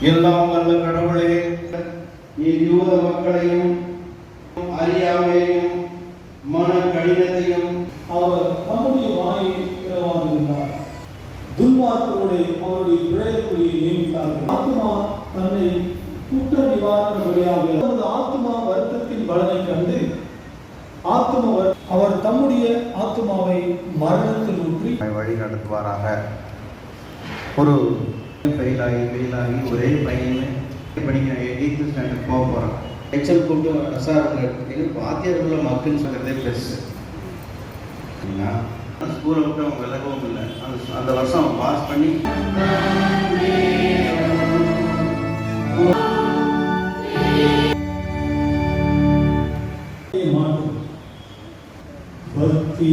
எல்லாம் வல்ல கடவுளே யூத மக்களையும் அறியாமையையும் மன கடினத்தையும் அவர் தம்முடைய வாயை திறவாதிருந்தார். துன்மார்க்கரோடு அவருடைய பிழைக்குழியை நியமித்தார்கள். ஆத்மா தன்னை குற்ற நிவாரண வழியாக அவரது ஆத்மா வருத்தத்தின் பலனை கண்டு ஆத்மா வரு- அவர் தம்முடைய ஆத்மாவை மரணத்தில் ஊற்றி வழி நடத்துவாராக ஒரு ஃபெயில் ஆகி ஃபெயில் ஒரே பையன் படிக்கிறான் எயித்து ஸ்டாண்டர்ட் போக போகிறான் ஹெச்எல் கூப்பிட்டு சார் அவங்க வாத்தியார்கள் மக்குன்னு சொல்கிறதே பெருசு. சரிங்களா ஸ்கூலை விட்டு அவங்க விலகவும் இல்லை. அந்த அந்த வருஷம் அவன் பாஸ் பண்ணி பக்தி